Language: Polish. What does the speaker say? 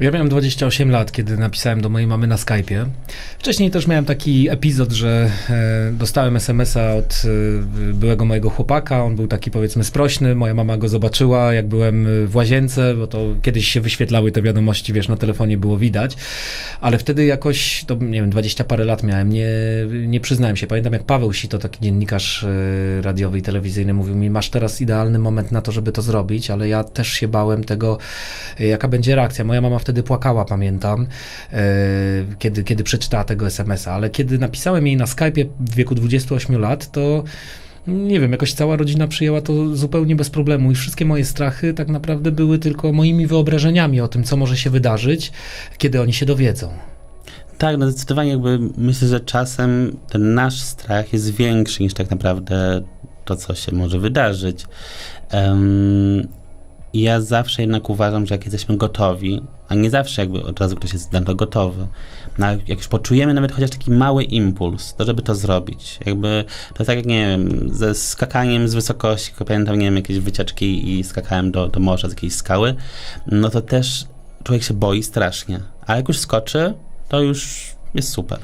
Ja miałem 28 lat, kiedy napisałem do mojej mamy na Skype'ie. Wcześniej też miałem taki epizod, że e, dostałem SMS-a od e, byłego mojego chłopaka. On był taki powiedzmy sprośny. Moja mama go zobaczyła, jak byłem w łazience, bo to kiedyś się wyświetlały te wiadomości, wiesz, na telefonie było widać. Ale wtedy jakoś, to nie wiem, 20 parę lat miałem, nie, nie przyznałem się. Pamiętam jak Paweł Sito, taki dziennikarz e, radiowy i telewizyjny, mówił mi, masz teraz idealny moment na to, żeby to zrobić, ale ja też się bałem tego, e, jaka będzie reakcja. Moja mama wtedy płakała, pamiętam, e, kiedy, kiedy przeczytała tego SMS-a, ale kiedy napisałem jej na Skype'ie w wieku 28 lat, to nie wiem, jakoś cała rodzina przyjęła to zupełnie bez problemu i wszystkie moje strachy tak naprawdę były tylko moimi wyobrażeniami o tym, co może się wydarzyć, kiedy oni się dowiedzą. Tak, no zdecydowanie jakby myślę, że czasem ten nasz strach jest większy niż tak naprawdę to, co się może wydarzyć. Um, ja zawsze jednak uważam, że jak jesteśmy gotowi, a nie zawsze jakby od razu ktoś jest na to gotowy, no, jak już poczujemy nawet chociaż taki mały impuls, to żeby to zrobić. Jakby to tak jak, nie wiem, ze skakaniem z wysokości, pamiętam, nie wiem, jakieś wycieczki i skakałem do, do morza z jakiejś skały, no to też człowiek się boi strasznie, a jak już skoczy, to już jest super.